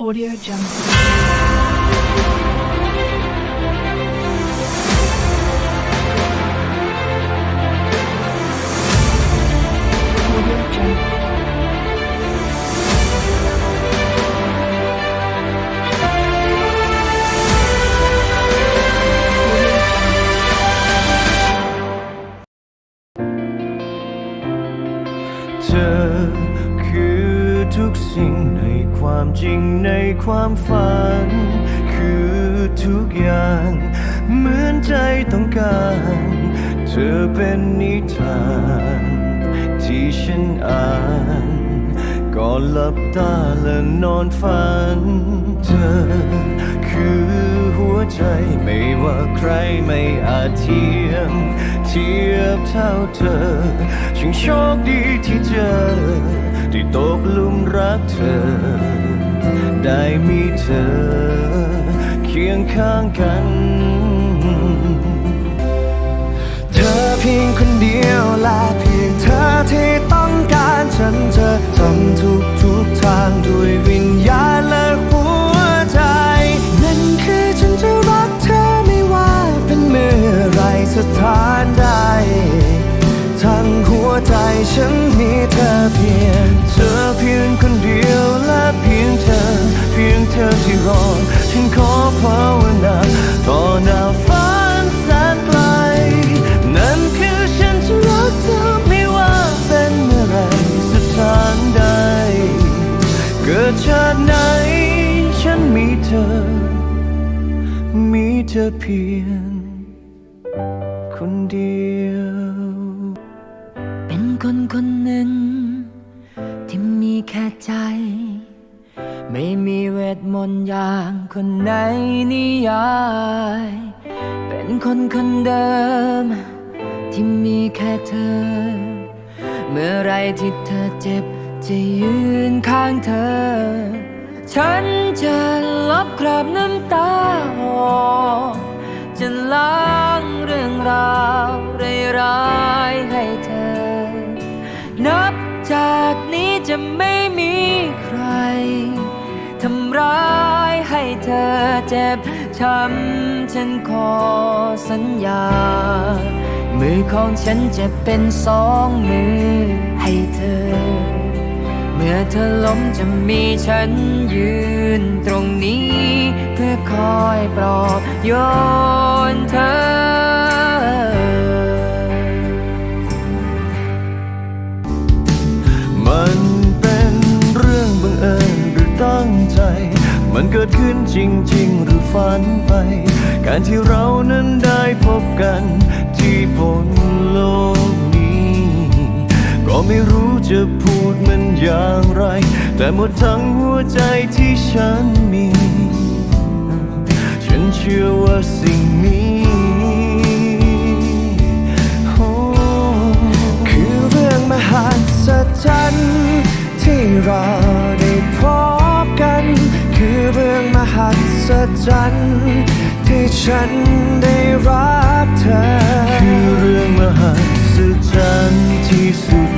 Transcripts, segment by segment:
Audio Jungle. Audio Jungle. Audio Jungle. ือทุกสิ่งในความจริงในความฝัน คือทุกอย่าง เหมือนใจต้องการ เธอเป็นนิทาน ที่ฉันอ่านก่อนหลับตาและนอนฝัน เธอ คือหัวใจไม่ว่าใครไม่อาจเทียม เทียบเท่าเธอช่างโชคดีที่เจอ กเธอ ได้มีเธอ เคียงข้างกัน เธอเพียงคนเดียวและ มีเธอเพียง คนเดียว เป็นคนคนหนึ่ง ที่มีแค่ใจ ไม่มีเวทมนต์อย่างคนในนิยาย เป็นคนคนเดิม ที่มีแค่เธอ เมื่อไรที่เธอเจ็บจะยืนข้างเธอ ฉันจะลบคราบน้ำตาออกจะล้างเรื่องราวร้ายๆให้เธอ นับจากนี้จะไม่มีใครทำร้ายให้เธอเจ็บช้ำฉันขอสัญญา มือของฉันจะเป็นสองมือ เธอล้มจะมีฉันยืนตรงนี้ เพื่อคอยปลอบโยนเธอมันเป็นเรื่องบังเอิญหรือตั้งใจมันเกิดขึ้นจริง ๆ หรือฝันไป การที่เรานั้นได้พบกันที่บนโลก ไม่รู้จะพูดมันอย่างไร แต่หมดทั้งหัวใจที่ฉันมี ฉันเชื่อว่าสิ่งนี้โอ้คือเรื่องมหัศจรรย์ที่เราได้พบกัน คือเรื่องมหัศจรรย์ที่ฉันได้รักเธอ คือเรื่องมหัศจรรย์ที่สุด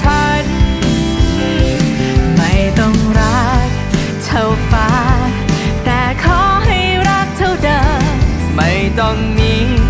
ไ